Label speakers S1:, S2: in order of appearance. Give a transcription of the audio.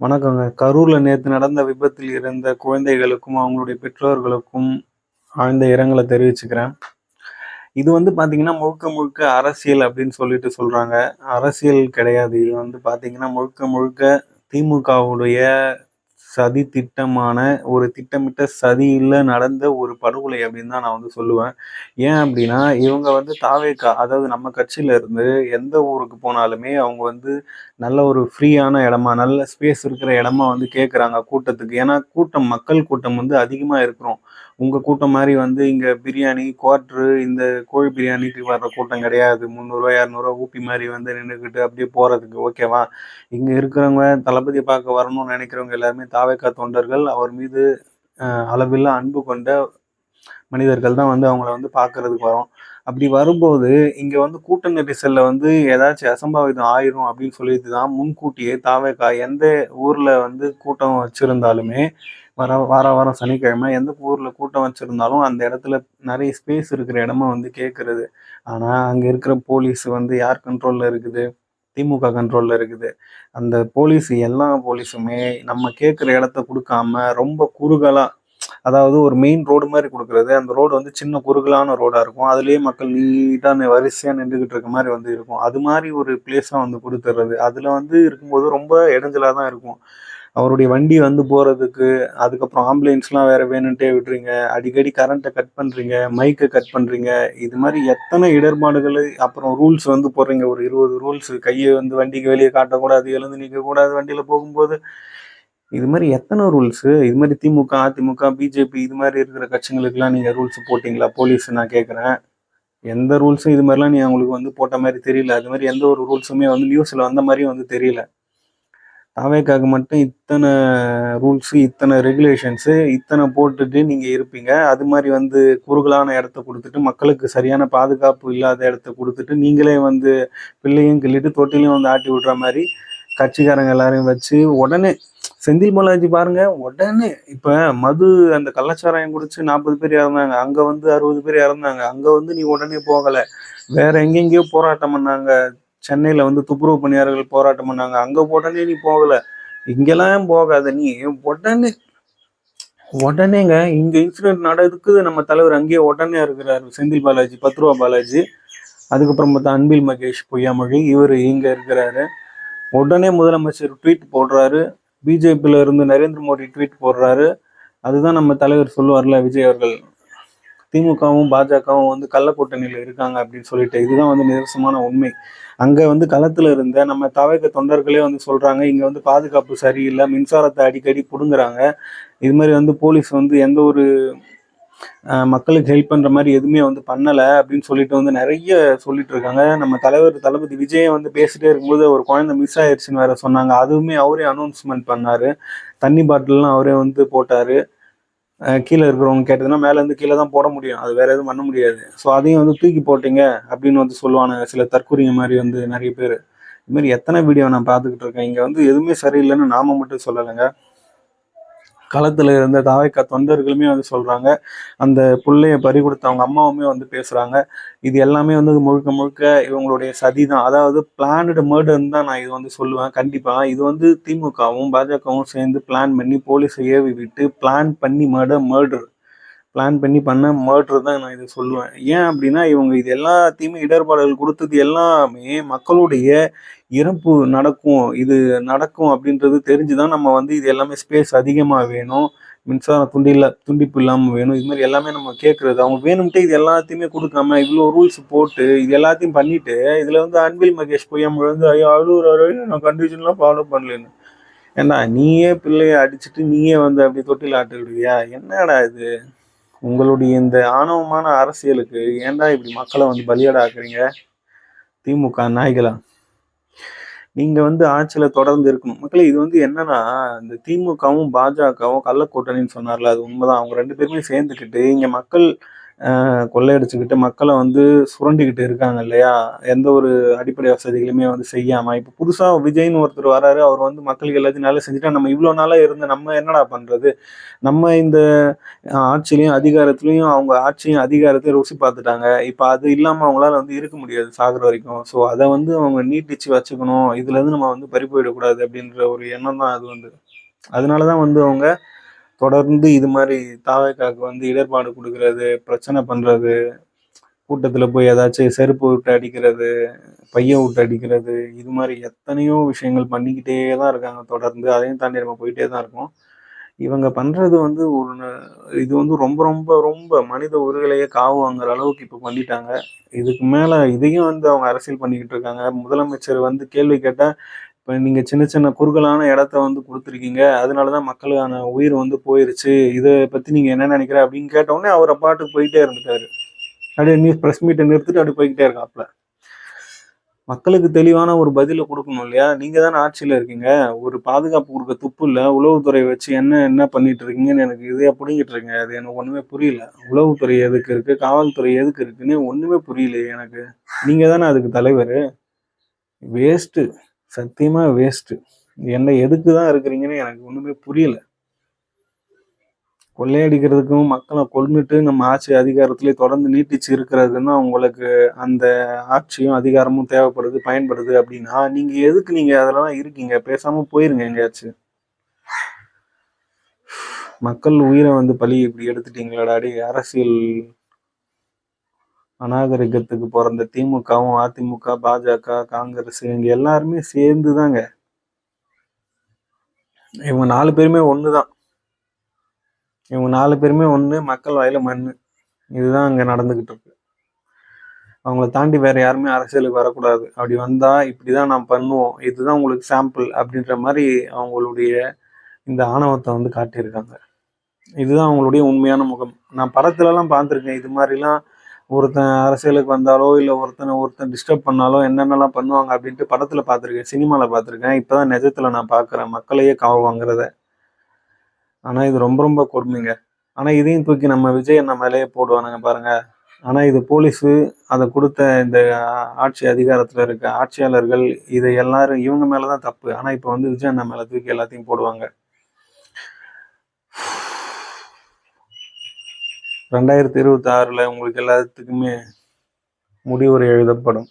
S1: வணக்கங்க. கரூர்ல நேற்று நடந்த விபத்தில் இறந்த குழந்தைகளுக்கும், அவங்களுடைய பெற்றோர்களுக்கும் ஆழ்ந்த இரங்கலை தெரிவிச்சுக்கிறேன். இது வந்து பார்த்திங்கன்னா முழுக்க முழுக்க அரசியல் அப்படின்னு சொல்லிட்டு சொல்றாங்க. அரசியல் கிடையாது. இது வந்து பார்த்திங்கன்னா முழுக்க முழுக்க திமுகவுடைய சதி திட்டமான ஒரு திட்டமிட்ட சதியில் நடந்த ஒரு படுகொலை அப்படின்னு தான் நான் வந்து சொல்லுவேன். ஏன் அப்படின்னா, இவங்க வந்து தாவேக்கா அதாவது நம்ம கட்சியில இருந்து எந்த ஊருக்கு போனாலுமே அவங்க வந்து நல்ல ஒரு ஃப்ரீயான இடமா, நல்ல ஸ்பேஸ் இருக்கிற இடமா வந்து கேட்குறாங்க கூட்டத்துக்கு. ஏன்னா கூட்டம் மக்கள் கூட்டம் வந்து அதிகமாக இருக்கிறோம். உங்கள் கூட்டம் மாதிரி வந்து இங்கே பிரியாணி, குவார்ட்ரு இந்த கோழி பிரியாணிக்கு வர்ற கூட்டம் கிடையாது. முந்நூறுரூவா இரநூறுவா ஊப்பி மாதிரி வந்து நின்றுக்கிட்டு அப்படியே போகிறதுக்கு ஓகேவா? இங்கே இருக்கிறவங்க தளபதி பார்க்க வரணும்னு நினைக்கிறவங்க எல்லாருமே தாவேகா தொண்டர்கள். அவர் மீது அளவில்லா அன்பு கொண்ட மனிதர்கள் தான் வந்து அவங்கள வந்து பார்க்கறதுக்கு வரோம். அப்படி வரும்போது, இங்கே வந்து கூட்ட நெரிசலில் வந்து ஏதாச்சும் அசம்பாவிதம் ஆயிரும் அப்படின்னு சொல்லிட்டு தான் முன்கூட்டியே தாவேகா எந்த ஊரில் வந்து கூட்டம் வச்சுருந்தாலுமே வர வார வாரம் சனிக்கிழமை எந்த ஊரில் கூட்டம் வச்சுருந்தாலும் அந்த இடத்துல நிறைய ஸ்பேஸ் இருக்கிற இடமா வந்து கேட்குறது ஆனால் அங்கே இருக்கிற போலீஸ் வந்து யார் கண்ட்ரோலில் இருக்குது? திமுக கண்ட்ரோலில் இருக்குது. அந்த போலீஸ் எல்லா போலீஸுமே நம்ம கேட்குற இடத்த கொடுக்காம ரொம்ப குறுகலாக அதாவது ஒரு மெயின் ரோடு மாதிரி கொடுக்குறது அந்த ரோடு வந்து சின்ன குறுகலான ரோடாக இருக்கும். அதுலேயே மக்கள் நீட்டா வரிசையாக நின்றுக்கிட்டு இருக்க மாதிரி வந்து இருக்கும். அது மாதிரி ஒரு பிளேஸாக வந்து கொடுத்துட்றது அதில் வந்து இருக்கும்போது ரொம்ப இடைஞ்சலாக தான் இருக்கும். அவருடைய வண்டி வந்து போறதுக்கு, அதுக்கப்புறம் ஆம்புலன்ஸ்லாம் வேற வேணுன்ட்டே விடுறீங்க. அடிக்கடி கரண்ட்டை கட் பண்றீங்க. மைக்கை கட் பண்றீங்க. இது மாதிரி எத்தனை இடர்பாடுகள் அப்புறம் ரூல்ஸ் வந்து போடுறீங்க. ஒரு 20 ரூல்ஸ் கையை வந்து வண்டிக்கு வெளியே காட்டக்கூடாது, எழுந்து நிற்கக்கூடாது வண்டியில போகும்போது. இது மாதிரி எத்தனை ரூல்ஸு? இது மாதிரி திமுக, அதிமுக, பிஜேபி இது மாதிரி இருக்கிற கட்சிங்களுக்கெல்லாம் நீங்க ரூல்ஸ் போட்டீங்களா? போலீஸ் நான் கேட்குறேன் எந்த ரூல்ஸும் இது மாதிரிலாம் நீ அவங்களுக்கு வந்து போட்ட மாதிரி தெரியல. அது மாதிரி எந்த ஒரு ரூல்ஸுமே வந்து நியூஸில் வந்த மாதிரியும் வந்து தெரியல. தாவேக்காக்கு மட்டும் இத்தனை ரூல்ஸு, இத்தனை ரெகுலேஷன்ஸு, இத்தனை போட்டுட்டு நீங்கள் இருப்பீங்க. அது மாதிரி வந்து குறுகலான இடத்த கொடுத்துட்டு மக்களுக்கு சரியான பாதுகாப்பு இல்லாத இடத்த கொடுத்துட்டு நீங்களே வந்து பிள்ளையும் கிள்ளிட்டு, தொட்டிலையும் வந்து ஆட்டி விடுற மாதிரி கட்சிக்காரங்க எல்லாரையும் வச்சு உடனே செந்தில் பாலாஜி பாருங்க, உடனே இப்ப மது அந்த கள்ளச்சாராயம் குடிச்சு 40 பேர் இறந்தாங்க. அங்க வந்து 60 பேர் இறந்தாங்க. அங்க வந்து நீ உடனே போகல. வேற எங்கெங்கேயோ போராட்டம் பண்ணாங்க. சென்னையில் வந்து துப்புரவு பணியாளர்கள் போராட்டம் பண்ணாங்க. அங்கே உடனே நீ போகலை இங்கெல்லாம் போகாத நீ உடனே உடனேங்க இங்கே இன்சிடென்ட் நடக்குது நம்ம தலைவர் அங்கேயே உடனே இருக்கிறார் செந்தில் பாலாஜி, ரூ. 10 பாலாஜி. அதுக்கப்புறம் பார்த்தா அன்பில் மகேஷ் பொய்யாமொழி. இவர் இங்கே இருக்கிறாரு. உடனே முதலமைச்சர் ட்வீட் போடுறாரு. பிஜேபியில் இருந்து நரேந்திர மோடி ட்வீட் போடுறாரு. அதுதான் நம்ம தலைவர் சொல்லுவார்ல விஜய் அவர்கள். திமுகவும், பாஜகவும் வந்து கள்ள கூட்டணியில் இருக்காங்க அப்படின்னு சொல்லிட்டு. இதுதான் வந்து நிதர்சனமான உண்மை. அங்கே வந்து களத்தில் இருந்த நம்ம தவக தொண்டர்களே வந்து சொல்கிறாங்க இங்கே வந்து பாதுகாப்பு சரியில்லை மின்சாரத்தை அடிக்கடி பிடுங்குறாங்க இது மாதிரி வந்து போலீஸ் வந்து எந்த ஒரு மக்களுக்கு ஹெல்ப் பண்ணுற மாதிரி எதுவுமே வந்து பண்ணலை அப்படின்னு சொல்லிட்டு வந்து நிறைய சொல்லிட்டு இருக்காங்க. நம்ம தலைவர் தளபதி விஜயை வந்து பேசிட்டே இருக்கும்போது ஒரு குழந்தை மிஸ் ஆயிடுச்சுன்னு வேற சொன்னாங்க. அதுவுமே அவரே அனௌன்ஸ்மெண்ட் பண்ணார் தண்ணி பாட்டில்லாம் அவரே வந்து போட்டார் கீழே கீழ இருக்கிறவங்க கேட்டதுன்னா, மேல இருந்து கீழ தான் போட முடியும். அது வேற எதுவும் பண்ண முடியாது. ஸோ அதையும் வந்து தூக்கி போட்டீங்க அப்படின்னு வந்து சொல்லுவானுங்க. சில தற்கூறிங்க மாதிரி வந்து நிறைய பேரு. இது மாதிரி எத்தனை வீடியோ நான் பார்த்துக்கிட்டு இருக்கேன். இங்க வந்து எதுவுமே சரியில்லைன்னு நாம மட்டும் சொல்லலைங்க களத்தில் இருந்த தாவேகா தொண்டர்களுமே வந்து சொல்கிறாங்க அந்த புள்ளைய பறி அவங்க அம்மாவுமே வந்து பேசுகிறாங்க இது எல்லாமே வந்து முழுக்க முழுக்க இவங்களுடைய சதி தான். அதாவது பிளானடு மர்டர்ன்னு தான் நான் இது வந்து சொல்லுவேன். கண்டிப்பாக இது வந்து திமுகவும், பாஜகவும் சேர்ந்து பிளான் பண்ணி போலீஸை ஏவி விட்டு பிளான் பண்ணி மர்டர் மர்டர் பிளான் பண்ணி பண்ண மர்டர் தான் நான் இதை சொல்லுவேன். ஏன் அப்படின்னா, இவங்க இது எல்லாத்தையுமே இடர்பாடுகள் கொடுத்தது எல்லாமே மக்களுடைய இறப்பு நடக்கும். இது நடக்கும் அப்படின்றது தெரிஞ்சு தான் நம்ம வந்து இது எல்லாமே ஸ்பேஸ் அதிகமாக வேணும். மின்சாரம் துண்டில்ல துண்டிப்பு இல்லாமல் வேணும். இது மாதிரி எல்லாமே நம்ம கேட்குறது அவங்க வேணும்ட்டே இது எல்லாத்தையுமே கொடுக்காம இவ்வளோ ரூல்ஸ் போட்டு, இது எல்லாத்தையும் பண்ணிட்டு, இதில் வந்து அன்பில் மகேஷ் பொய்யாமொழி வந்து ஐயோ அழுவுறாரு. நான் கண்டிஷன்லாம் ஃபாலோ பண்ணலன்னு. ஏன்னா நீயே பிள்ளைய அடிச்சுட்டு, நீயே வந்து அப்படி தொட்டில் ஆட்டு விடுவியா? என்னடா இது? உங்களுடைய இந்த ஆணவமான அரசியலுக்கு ஏன்டா இப்படி மக்களை வந்து பலியாட ஆக்குறீங்க? திமுக நாய்களா! நீங்க வந்து ஆட்சியில தொடர்ந்து இருக்கணும். மக்களே இது வந்து என்னன்னா, இந்த திமுகவும், பாஜகவும் கள்ளக்கூட்டணின்னு சொன்னார்ல, அது உண்மைதான் அவங்க ரெண்டு பேருமே சேர்ந்துக்கிட்டு, இங்க மக்கள் கொள்ளையடிச்சுக்கிட்டு மக்களை வந்து சுரண்டிக்கிட்டு இருக்காங்க இல்லையா? எந்த ஒரு அடிப்படை வசதிகளுமே வந்து செய்யாமல் இப்போ புதுசா விஜய்னு ஒருத்தர் வராரு அவர் வந்து மக்களுக்கு எல்லாத்தையும் நல்லா செஞ்சுட்டா நம்ம இவ்வளோ நாளாக இருந்து நம்ம என்னடா பண்றது? நம்ம இந்த ஆட்சிலையும் அதிகாரத்துலையும் அவங்க ஆட்சியும் அதிகாரத்தையும் ருசி பார்த்துட்டாங்க. இப்போ அது இல்லாமல் அவங்களால வந்து இருக்க முடியாது சாகுற வரைக்கும். ஸோ அதை வந்து அவங்க நீட்டிச்சு வச்சுக்கணும். இதுல இருந்து நம்ம வந்து பறி போயிடக்கூடாது அப்படின்ற ஒரு எண்ணம் தான் அது வந்து. அதனாலதான் வந்து அவங்க தொடர்ந்து இது மாதிரி தாவைக்காக்கு வந்து இடர்பாடு கொடுக்கறது பிரச்சனை பண்ணுறது கூட்டத்தில் போய் ஏதாச்சும் செருப்பு விட்டு அடிக்கிறது பைய விட்டு அடிக்கிறது இது மாதிரி எத்தனையோ விஷயங்கள் பண்ணிக்கிட்டே தான் இருக்காங்க. தொடர்ந்து அதையும் தாண்டி நம்ம போயிட்டே தான் இருக்கோம். இவங்க பண்ணுறது வந்து ஒரு இது வந்து ரொம்ப ரொம்ப ரொம்ப மனித உருகலையே காவு வாங்குற அளவுக்கு இப்போ பண்ணிட்டாங்க. இதுக்கு மேலே இதையும் வந்து அவங்க அரசியல் பண்ணிக்கிட்டு இருக்காங்க. முதலமைச்சர் வந்து கேள்வி கேட்டால் இப்போ நீங்கள் சின்ன சின்ன குறுகலான இடத்த வந்து கொடுத்துருக்கீங்க. அதனால தான் மக்களுக்கான உயிர் வந்து போயிருச்சு. இதை பற்றி நீங்கள் என்ன நினைக்கிற அப்படின்னு கேட்ட அவரை பாட்டுக்கு போயிட்டே இருந்துட்டாரு. அப்படியே நியூஸ் ப்ரெஸ் மீட்டை நிறுத்திட்டு அப்படியே போய்கிட்டே இருக்காப்ல. மக்களுக்கு தெளிவான ஒரு பதிலை கொடுக்கணும் இல்லையா? நீங்கள் தானே ஆட்சியில் இருக்கீங்க. ஒரு பாதுகாப்பு கொடுக்க துப்பு இல்லை. உளவுத்துறை வச்சு என்ன என்ன பண்ணிட்டு இருக்கீங்கன்னு எனக்கு இதே பிடிங்கிட்டு இருக்கீங்க. அது எனக்கு ஒன்றுமே புரியல. உளவுத்துறை எதுக்கு இருக்குது காவல்துறை எதுக்கு இருக்குன்னு ஒன்றுமே புரியலையே எனக்கு. நீங்கள் தானே அதுக்கு தலைவர். வேஸ்ட்டு சத்தியமா வேஸ்ட்டு என்ன எதுக்கு தான் இருக்கிறீங்கன்னு எனக்கு ஒன்றுமே புரியல. கொள்ளையடிக்கிறதுக்கும் மக்களை கொன்னுட்டு நம்ம ஆட்சி அதிகாரத்திலே தொடர்ந்து நீட்டிச்சு இருக்கிறதுன்னா உங்களுக்கு அந்த ஆட்சியும் அதிகாரமும் தேவைப்படுது பயன்படுது அப்படின்னா நீங்க எதுக்கு நீங்க அதெல்லாம் இருக்கீங்க? பேசாம போயிருங்க எங்கேயாச்சும் மக்கள் உயிரை வந்து பழி இப்படி எடுத்துட்டீங்களாடாடி அரசியல் அநாகரிகத்துக்கு பிறந்த திமுகவும் அதிமுக பாஜக காங்கிரஸ் இவங்க எல்லாருமே சேர்ந்து தாங்க இவங்க நாலு பேருமே ஒண்ணுதான். இவங்க நாலு பேருமே ஒன்று மக்கள் வாயில மண்ணு. இதுதான் அங்கே நடந்துகிட்டு இருக்கு. அவங்கள தாண்டி வேற யாருமே அரசியலுக்கு வரக்கூடாது. அப்படி வந்தா இப்படிதான் நான் பண்ணுவோம். இதுதான் உங்களுக்கு சாம்பிள் அப்படின்ற மாதிரி அவங்களுடைய இந்த ஆணவத்தை வந்து காட்டியிருக்காங்க. இதுதான் அவங்களுடைய உண்மையான முகம். நான் படத்துலலாம் பார்த்துருக்கேன். இது மாதிரிலாம் ஒருத்தன் அரசியலுக்கு வந்தாலோ இல்லை ஒருத்தனை ஒருத்தன் டிஸ்டர்ப் பண்ணாலோ என்னென்னலாம் பண்ணுவாங்க அப்படின்ட்டு படத்தில் பார்த்துருக்கேன் சினிமாவில் பார்த்துருக்கேன். இப்போ தான் நிஜத்தில் நான் பார்க்குறேன். மக்களையே காவு வாங்குறத. இது ரொம்ப ரொம்ப கொடுமைங்க. ஆனால் இதையும் தூக்கி நம்ம விஜய் அண்ணா மேலேயே போடுவானுங்க பாருங்கள் ஆனால் இது போலீஸு அதை கொடுத்த இந்த ஆட்சி அதிகாரத்தில் இருக்க ஆட்சியாளர்கள் இதை எல்லாரும் இவங்க மேலே தான் தப்பு. ஆனால் இப்போ வந்து விஜய் அண்ணா மேலே தூக்கி எல்லாத்தையும் போடுவாங்க. ரெண்டாயிரத்தி இருபத்தி ஆறுல உங்களுக்கு எல்லாத்துக்குமே முடிவுரை எழுதப்படும்.